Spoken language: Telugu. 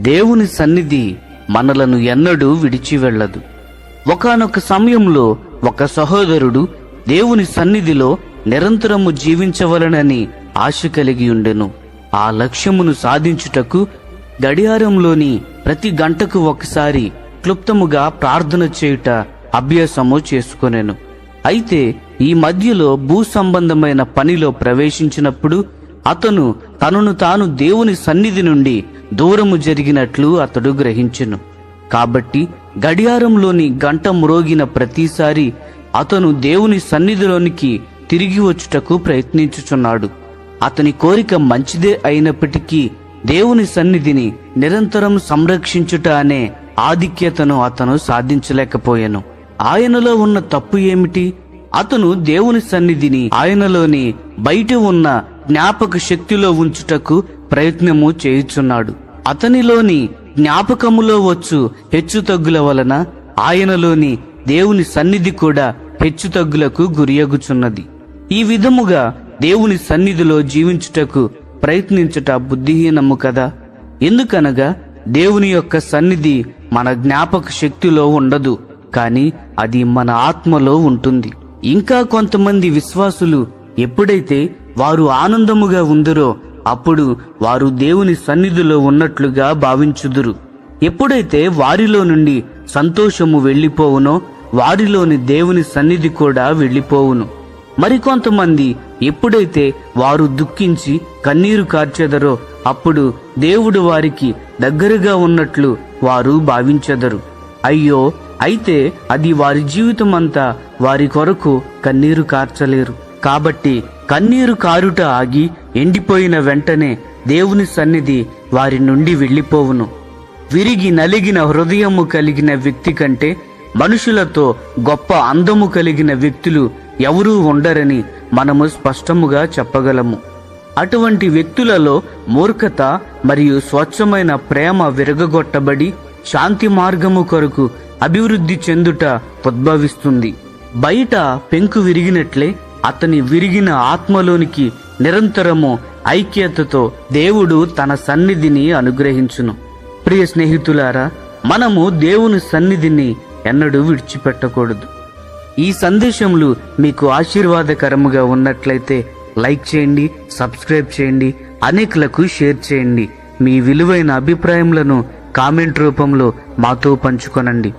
దేవుని సన్నిధి మనలను ఎన్నడూ విడిచి వెళ్ళదు. ఒకానొక సమయంలో ఒక సహోదరుడు దేవుని సన్నిధిలో నిరంతరము జీవించవలనని ఆశ కలిగి ఉండెను. ఆ లక్ష్యమును సాధించుటకు గడియారంలోని ప్రతి గంటకు ఒకసారి క్లుప్తముగా ప్రార్థన చేయుట అభ్యాసము చేసుకొనెను. అయితే ఈ మధ్యలో భూ సంబంధమైన పనిలో ప్రవేశించినప్పుడు అతను తనను తాను దేవుని సన్నిధి నుండి దూరము జరిగినట్లు అతడు గ్రహించెను. కాబట్టి గడియారంలోని గంట మ్రోగిన ప్రతిసారి అతను దేవుని సన్నిధిలోనికి తిరిగి వచ్చుటకు ప్రయత్నించుచున్నాడు. అతని కోరిక మంచిదే అయినప్పటికీ దేవుని సన్నిధిని నిరంతరం సంరక్షించుట అనే ఆధిక్యతను అతను సాధించలేకపోయాను. ఆయనలో ఉన్న తప్పు ఏమిటి? అతను దేవుని సన్నిధిని ఆయనలోని బయట ఉన్న జ్ఞాపక శక్తిలో ఉంచుటకు ప్రయత్నము చేయుచున్నాడు. అతనిలోని జ్ఞాపకములో వచ్చు హెచ్చుతగ్గుల వలన ఆయనలోని దేవుని సన్నిధి కూడా హెచ్చుతగ్గులకు గురియగుచున్నది. ఈ విధముగా దేవుని సన్నిధిలో జీవించుటకు ప్రయత్నించుట బుద్ధిహీనము కదా? ఎందుకనగా దేవుని యొక్క సన్నిధి మన జ్ఞాపక శక్తిలో ఉండదు కానీ అది మన ఆత్మలో ఉంటుంది. ఇంకా కొంతమంది విశ్వాసులు ఎప్పుడైతే వారు ఆనందముగా ఉందరో అప్పుడు వారు దేవుని సన్నిధిలో ఉన్నట్లుగా భావించుదురు. ఎప్పుడైతే వారిలో నుండి సంతోషము వెళ్ళిపోవునో వారిలోని దేవుని సన్నిధి కూడా వెళ్ళిపోవును. మరికొంతమంది ఎప్పుడైతే వారు దుఃఖించి కన్నీరు కార్చెదరో అప్పుడు దేవుడు వారికి దగ్గరగా ఉన్నట్లు వారు భావించెదరు. అయ్యో అయితే అది వారి జీవితమంతా వారి కొరకు కన్నీరు కార్చలేరు. కాబట్టి కన్నీరు కారుట ఆగి ఎండిపోయిన వెంటనే దేవుని సన్నిధి వారి నుండి వెళ్ళిపోవును. విరిగి నలిగిన హృదయము కలిగిన వ్యక్తి కంటే మనుషులతో గొప్ప అందము కలిగిన వ్యక్తులు ఎవరూ ఉండరని మనము స్పష్టముగా చెప్పగలము. అటువంటి వ్యక్తులలో మూర్ఖత మరియు స్వచ్ఛమైన ప్రేమ విరగగొట్టబడి శాంతి మార్గము కొరకు అభివృద్ధి చెందుట ఉద్భవిస్తుంది. బయట పెంకు విరిగినట్లే అతని విరిగిన ఆత్మలోనికి నిరంతరము ఐక్యతతో దేవుడు తన సన్నిధిని అనుగ్రహించును. ప్రియ స్నేహితులారా మనము దేవుని సన్నిధిని ఎన్నడూ విడిచిపెట్టకూడదు. ఈ సందేశములు మీకు ఆశీర్వాదకరముగా ఉన్నట్లయితే లైక్ చేయండి సబ్స్క్రైబ్ చేయండి అనేకులకు షేర్ చేయండి. మీ విలువైన అభిప్రాయములను కామెంట్ రూపంలో మాతో పంచుకొనండి.